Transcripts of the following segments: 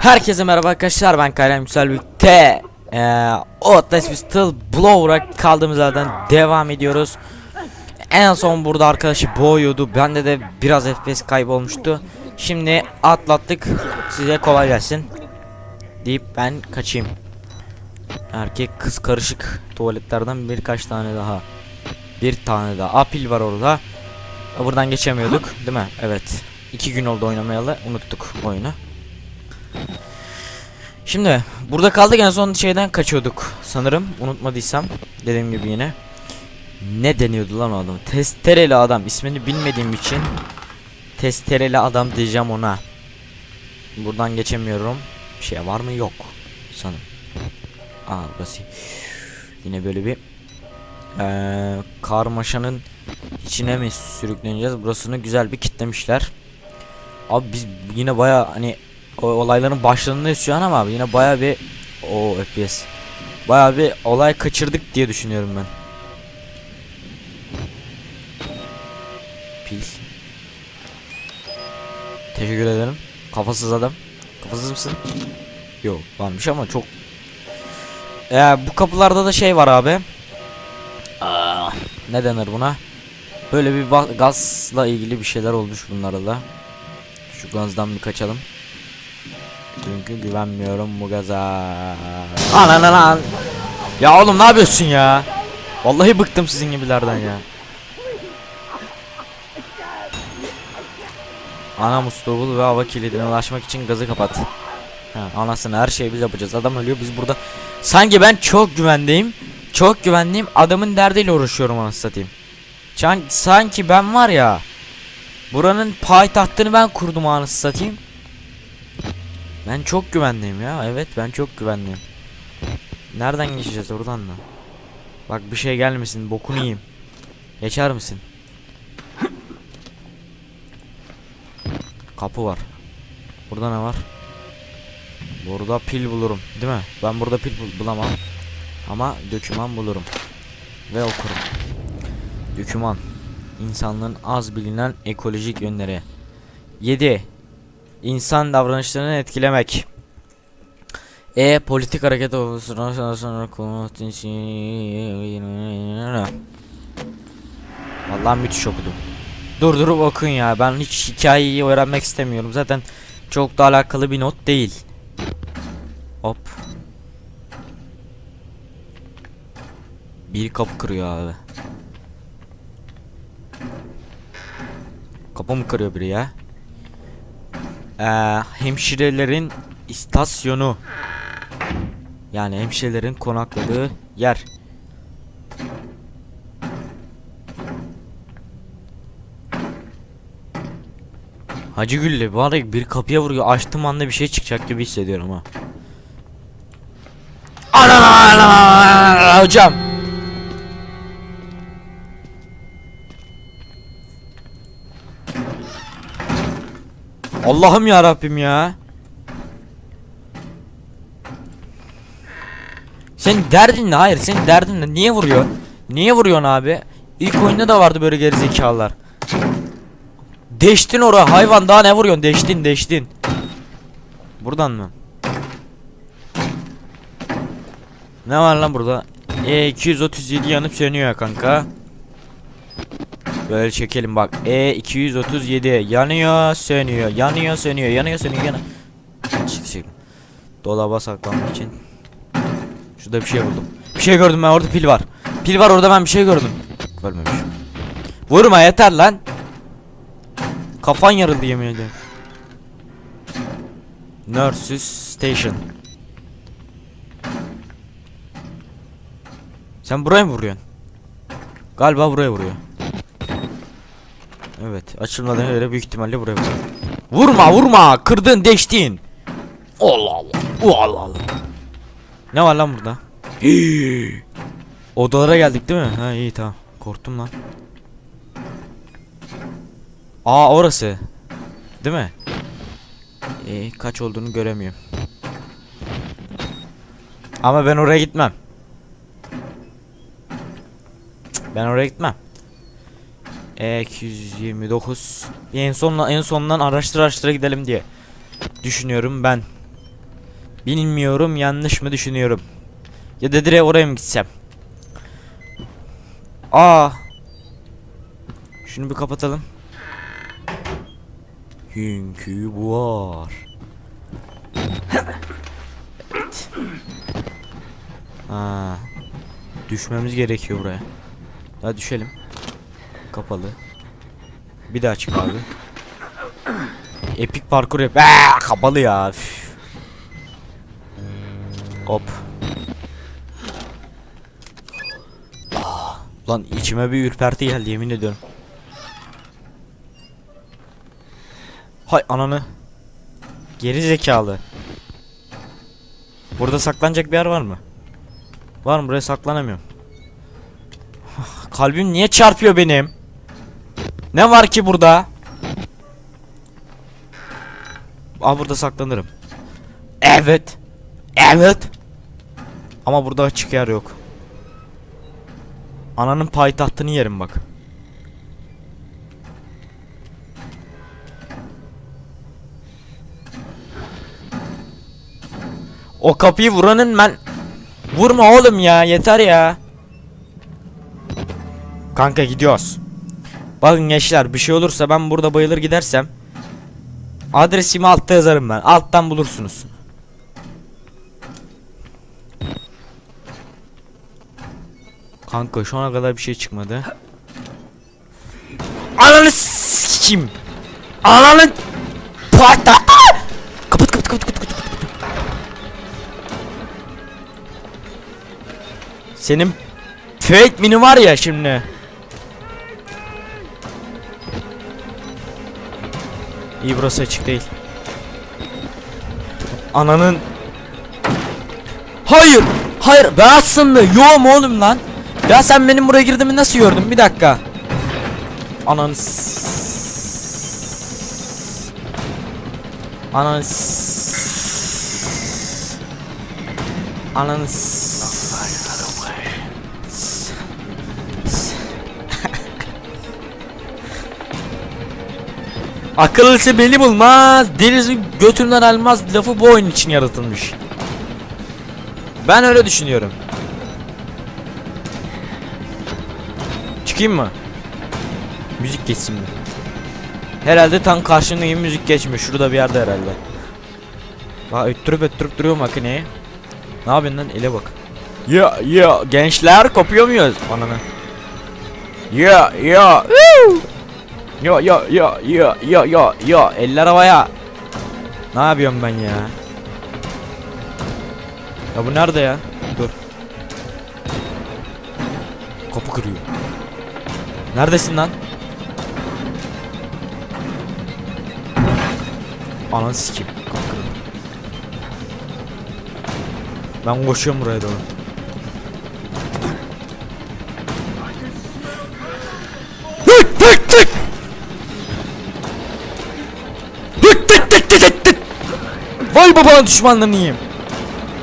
Herkese merhaba arkadaşlar ben Kayran Yüksel birlikte ee, Outlast Pistol Blower'a kaldığımız yerden devam ediyoruz. En son burada arkadaşı boğuyordu bende de biraz FPS kaybolmuştu. Şimdi atlattık size kolay gelsin Deyip ben kaçayım. Erkek kız karışık tuvaletlerden birkaç tane daha Bir tane daha. Apil var orada. Buradan geçemiyorduk değil mi? Evet. İki gün oldu oynamayalı unuttuk oyunu Şimdi burada kaldık. En son şeyden kaçıyorduk sanırım. Unutmadıysam dediğim gibi yine. Ne deniyordu lan o adam? Testereli adam. İsmini bilmediğim için testereli adam diyeceğim ona. Buradan geçemiyorum. Bir şey var mı? Yok. Sanırım. Aa burası. Yine böyle bir eee karmaşanın içine mi sürükleneceğiz? Burasını güzel bir kitlemişler. Abi biz yine baya hani o olayların başlarındayız şu an ama yine baya bir o FPS. Baya bir olay kaçırdık diye düşünüyorum ben. Peace. Teşekkür ederim. Kafasız adam. Kafasız mısın? Yok varmış ama çok ee, bu kapılarda da şey var abi. Aa, ne denir buna? Böyle bir gazla ilgili bir şeyler olmuş bunlarda da. Şu gazdan bir kaçalım. Çünkü güvenmiyorum bu gaza. Anan anan. Ya oğlum ne yapıyorsun ya? Vallahi bıktım sizin gibilerden ya. Ana musluğu ve hava kilidine ulaşmak için gazı kapat. Ha, anasını her şeyi biz yapacağız. Adam ölüyor biz burada. Sanki ben çok güvendeyim. Çok güvenliyim. Adamın derdiyle uğraşıyorum anasını satayım. Sanki ben var ya. Buranın payitahtını ben kurdum anasını satayım. Ben çok güvenliyim ya. Evet ben çok güvenliyim. Nereden geçeceğiz oradan da? Bak bir şey gelmesin bokunu yiyeyim. Geçer misin? Kapı var. Burada ne var? Burada pil bulurum, değil mi? Ben burada pil bul- bulamam. Ama döküman bulurum. Ve okurum. Döküman. İnsanlığın az bilinen ekolojik yönleri. 7. İnsan davranışlarını etkilemek. E politik hareket Vallahi müthiş okudum. Durdurup okun ya. Ben hiç hikayeyi öğrenmek istemiyorum. Zaten çok da alakalı bir not değil. Hop. Bir kapı kırıyor abi. Kapı mı kırıyor biri ya? Ee, hemşirelerin istasyonu. Yani hemşirelerin konakladığı yer. Hacı Güllü ya bir kapıya vuruyor açtım anda bir şey çıkacak gibi hissediyorum ha. Ana hocam. Allah'ım ya Rabbim ya. Senin derdin ne? Hayır, senin derdin ne? Niye vuruyorsun? Niye vuruyorsun abi? İlk oyunda da vardı böyle gerizekalılar. Deştin ora hayvan daha ne vuruyorsun? Deştin, deştin. Buradan mı? Ne var lan burada? E 237 yanıp sönüyor kanka. Böyle çekelim bak. E 237 yanıyor, sönüyor, yanıyor, sönüyor, yanıyor, sönüyor, yanıyor. Dolaba saklanmak için. Şurada bir şey buldum. Bir şey gördüm ben orada pil var. Pil var orada ben bir şey gördüm. Görmemişim. Vurma yeter lan. Kafan yarıldı yemin ederim. Nurses Station. Sen buraya mı vuruyorsun? Galiba buraya vuruyor. Evet, açılmadan öyle büyük ihtimalle buraya vuruyor. Vurma, vurma! Kırdın, deştin. Allah Allah. Allah Allah. Ne var lan burada? Odalara geldik değil mi? Ha iyi tamam. Korktum lan. Aa orası. Değil mi? Ee, kaç olduğunu göremiyorum. Ama ben oraya gitmem. Ben oraya gitmem. E 229 en sonla en sondan araştıra araştıra gidelim diye düşünüyorum ben. Bilmiyorum yanlış mı düşünüyorum. Ya da direkt oraya mı gitsem? Aa. Şunu bir kapatalım. Çünkü bu var. Evet. Ha. Düşmemiz gerekiyor buraya. Daha düşelim. Kapalı. Bir daha çık abi. Epik parkur yap. Aa, kapalı ya. Üf. Hop. Ah, Lan içime bir ürperti geldi yemin ediyorum. Hay ananı. Geri zekalı. Burada saklanacak bir yer var mı? Var mı? Buraya saklanamıyorum. Kalbim niye çarpıyor benim? Ne var ki burada? Aa burada saklanırım. Evet. Evet. Ama burada açık yer yok. Ananın payitahtını yerim bak. O kapıyı vuranın ben Vurma oğlum ya yeter ya. Kanka gidiyoruz. Bakın gençler bir şey olursa ben burada bayılır gidersem adresimi altta yazarım ben. Alttan bulursunuz. Kanka şu ana kadar bir şey çıkmadı. Ananı kim? Ananı patla. Kapat kapat kapat kapat. kapat. Senin fake mini var ya şimdi. İyi burası açık değil. Ananın Hayır. Hayır. Ben aslında yoğum oğlum lan. Ya sen benim buraya girdiğimi nasıl gördün? Bir dakika. Ananı Ananı Ananı Akıllısı beni bulmaz, denizi götünden almaz lafı bu oyun için yaratılmış. Ben öyle düşünüyorum. Çıkayım mı? Müzik geçsin mi? Herhalde tam karşımdaki müzik geçmiyor. Şurada bir yerde herhalde. Bak öttürüp öttürüp duruyor makineyi. Ne yapıyorsun lan? Ele bak. Ya ya gençler kopuyor muyuz? Ananı. Ya ya. Ya ya ya ya ya ya ya eller havaya. Ne yapıyorum ben ya? Ya bu nerede ya? Dur. Kapı kırıyor. Neredesin lan? Anan sikim. Ben koşuyorum buraya doğru. Vay babanın düşmanlarını yiyeyim.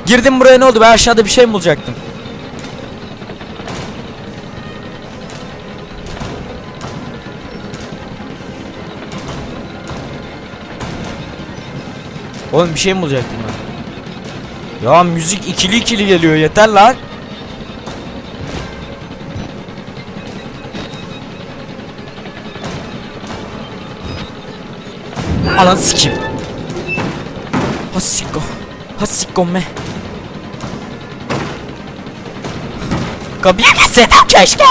Girdim buraya ne oldu? Ben aşağıda bir şey mi bulacaktım? Oğlum bir şey mi bulacaktım ben? Ya müzik ikili ikili geliyor yeter lan. Alan sikim. Hasiko. Hasiko me. Kapıya gitseydim keşke.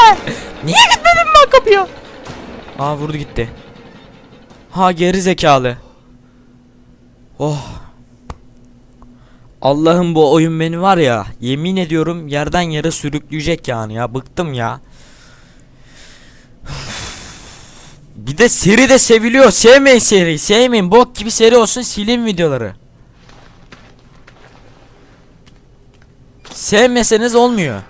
Niye gitmedim ben kapıya? Aa vurdu gitti. Ha geri zekalı. Oh. Allah'ım bu oyun beni var ya yemin ediyorum yerden yere sürükleyecek yani ya bıktım ya. Bir de seri de seviliyor. Sevmeyin seri. Sevmeyin. Bok gibi seri olsun silin videoları. Sevmeseniz olmuyor.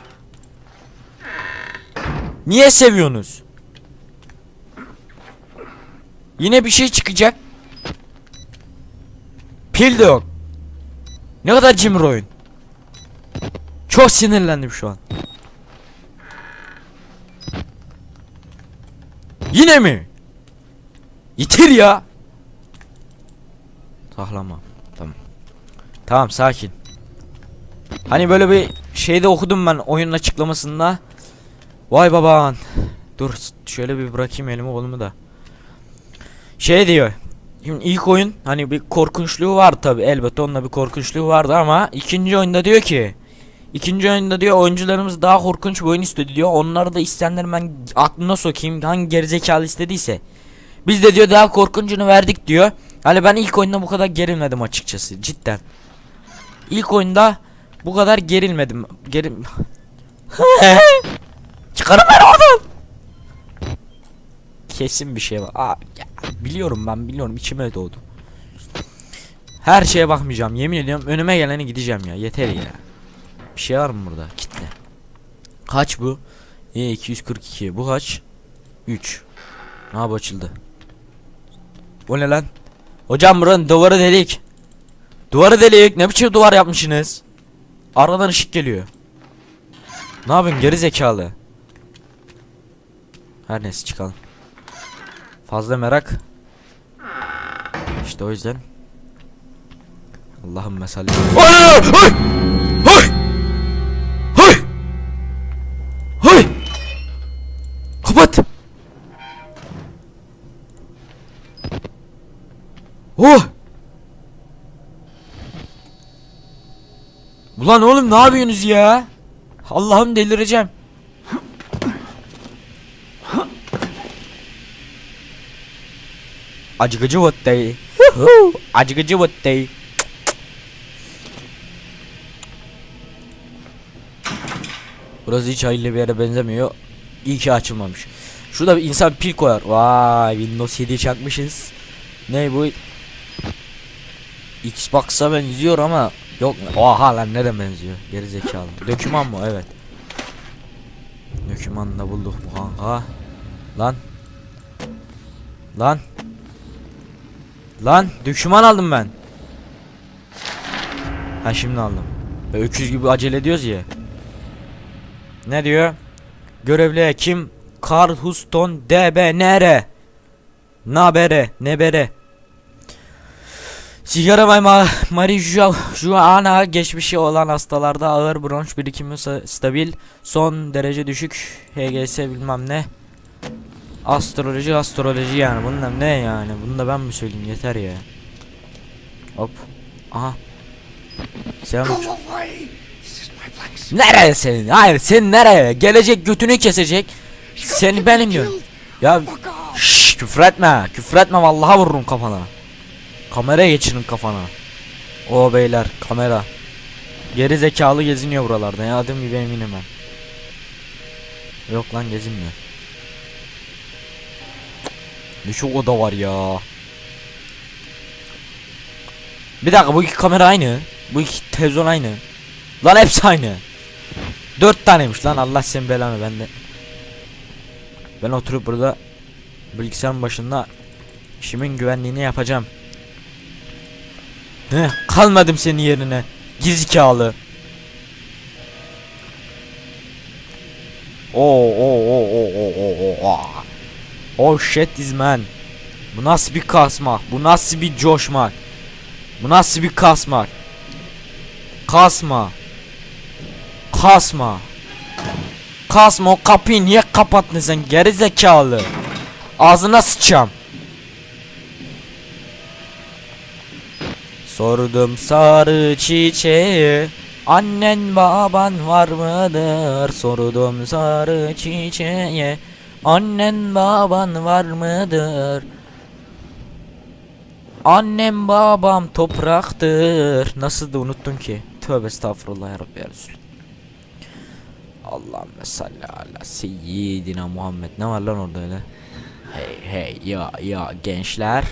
Niye seviyorsunuz? Yine bir şey çıkacak. Pil de yok. Ne kadar cimri oyun. Çok sinirlendim şu an. Yine mi? Yitir ya. Saklama. Tamam. Tamam sakin. Hani böyle bir şeyde okudum ben oyunun açıklamasında. Vay baban. Dur şöyle bir bırakayım elimi kolumu da. Şey diyor. Şimdi ilk oyun hani bir korkunçluğu var tabi elbette onunla bir korkunçluğu vardı ama ikinci oyunda diyor ki ikinci oyunda diyor oyuncularımız daha korkunç bir oyun istedi diyor. Onları da isteyenleri ben aklına sokayım hangi gerizekalı istediyse. Biz de diyor daha korkuncunu verdik diyor. Hani ben ilk oyunda bu kadar gerilmedim açıkçası cidden. İlk oyunda bu kadar gerilmedim. Gerim... Çıkarın beni oradan. Kesin bir şey var. Aa, ya, biliyorum ben biliyorum içime doğdu. Her şeye bakmayacağım yemin ediyorum önüme geleni gideceğim ya yeter ya. Bir şey var mı burada? Kitle. Kaç bu? E 242. Bu kaç? 3. Ne yap açıldı? O ne lan? Hocam buranın duvarı delik. Duvarı delik. Ne biçim duvar yapmışsınız? Aradan ışık geliyor. Ne yapayım geri zekalı. Her neyse çıkalım. Fazla merak. İşte o yüzden. Allah'ım mesela. Hay! Hay! Hay! Hay! Kapat! Oh! Ulan oğlum ne yapıyorsunuz ya? Allah'ım delireceğim. Acıgıcı vattay. Acıgıcı vattay. Burası hiç hayırlı bir yere benzemiyor. İyi ki açılmamış. Şurada bir insan pil koyar. Vay Windows 7 çakmışız. Ne bu? Xbox'a benziyor ama yok. Oha lan nereden benziyor? Geri zekalı. Döküman mı? Evet. Döküman da bulduk bu kanka. Lan. Lan. Lan döküman aldım ben. Ha şimdi aldım. Ve öküz gibi acele ediyoruz ya. Ne diyor? Görevli kim? Carl Houston DB nere? Nabere, nebere. Sigara ve ma marijuana geçmişi olan hastalarda ağır bronş birikimi stabil, son derece düşük, HGS bilmem ne. Astroloji astroloji yani bunlar ne yani bunu da ben mi söyleyeyim yeter ya. Hop. Aha. Selam. Nereye senin? Hayır sen nereye? Gelecek götünü kesecek. Seni benim diyorum. Ya şşş küfür etme. Küfür etme vallahi vururum kafana. Kamera geçirin kafana. O beyler kamera. Geri zekalı geziniyor buralarda ya adım gibi eminim ben. Yok lan gezinmiyor. Ne çok oda var ya. Bir dakika bu iki kamera aynı. Bu iki televizyon aynı. Lan hepsi aynı. Dört taneymiş lan Allah sen belanı bende. Ben oturup burada bilgisayarın başında işimin güvenliğini yapacağım. Ne? Kalmadım senin yerine. Gizikalı. Oo oo oo oo oo oo oo. Oh shit this man. Bu nasıl bir kasma? Bu nasıl bir coşmak? Bu nasıl bir kasmak? Kasma. Kasma. Kasma o kapıyı niye kapattın sen geri zekalı? Ağzına sıçacağım. Sordum sarı çiçeğe Annen baban var mıdır? Sordum sarı çiçeğe Annen baban var mıdır? Annem babam topraktır. Nasıl da unuttun ki? Tövbe estağfurullah ya Rabbi. Allahümme salli ala seyyidina Muhammed. Ne var lan orada öyle? Hey hey ya ya gençler.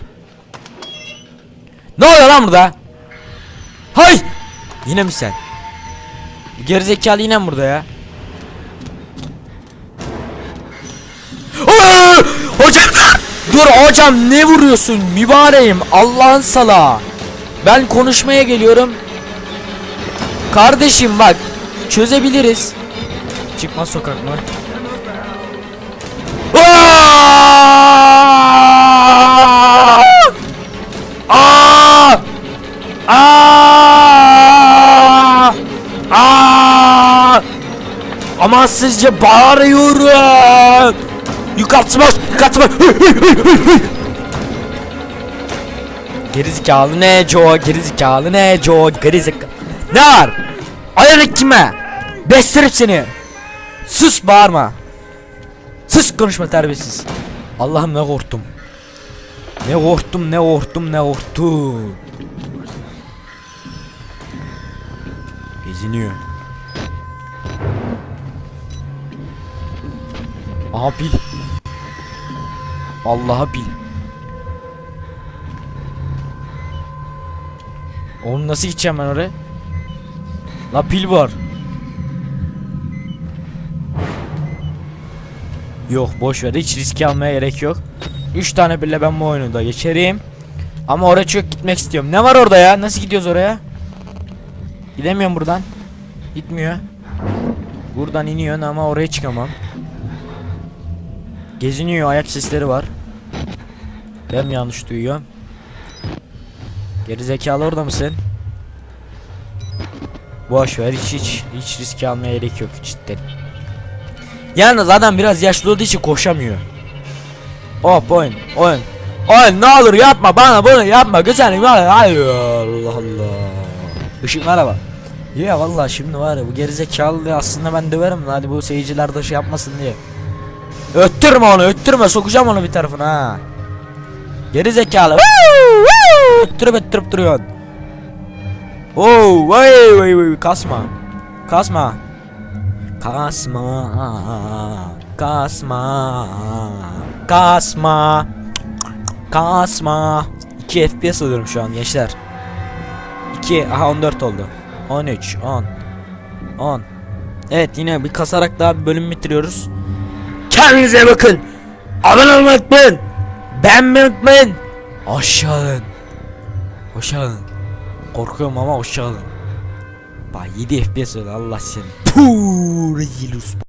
Ne oluyor lan burada? Hay! Yine mi sen? Gerizekalı yine mi burada ya? Aa! Hocam! Dur hocam ne vuruyorsun mübareğim Allah'ın sala. Ben konuşmaya geliyorum. Kardeşim bak çözebiliriz. Çıkmaz sokak mı? Aa! Amansızca bağırıyorum. Yukarıtma, yukarıtma. Gerizekalı ne Joe, gerizekalı ne Joe, gerizekalı. Ne var? Ayarı kime? Bestirip seni. Sus bağırma. Sus konuşma terbiyesiz. Allah'ım ne korktum. Ne korktum, ne korktum, ne korktum. Geziniyor. Aha bil. Allah'a bil. Oğlum nasıl gideceğim ben oraya? La pil var. Yok boş ver hiç riske almaya gerek yok. 3 tane bile ben bu oyunu da geçerim. Ama oraya çok gitmek istiyorum. Ne var orada ya? Nasıl gidiyoruz oraya? Gidemiyorum buradan. Gitmiyor. Buradan iniyorsun ama oraya çıkamam. Geziniyor ayak sesleri var. Ben mi yanlış duyuyorum? Gerizekalı orada mısın? Boş ver hiç hiç hiç riske almaya gerek yok cidden. Yalnız adam biraz yaşlı olduğu için koşamıyor. Hop oyun oyun. Oyun ne olur yapma bana bunu yapma güzelim. Hayır Allah Allah. Işık merhaba. Ya vallahi şimdi var ya bu gerizekalı aslında ben döverim hadi bu seyirciler de şey yapmasın diye. Öttürme onu öttürme sokacağım onu bir tarafına ha. Gerizekalı. öttürüp öttürüp duruyorsun. Oo, vay vay vay kasma. Kasma. Kasma. Kasma. Kasma. Kasma. 2 FPS alıyorum şu an gençler. 2 aha 14 oldu. 13 10 10 Evet yine bir kasarak daha bir bölüm bitiriyoruz. Kendinize bakın. Abone olmayı unutmayın. Beğenmeyi unutmayın. Aşağı. Aşağı. Korkuyorum ama aşağı. Bak 7 FPS oldu Allah seni. Puuu rezil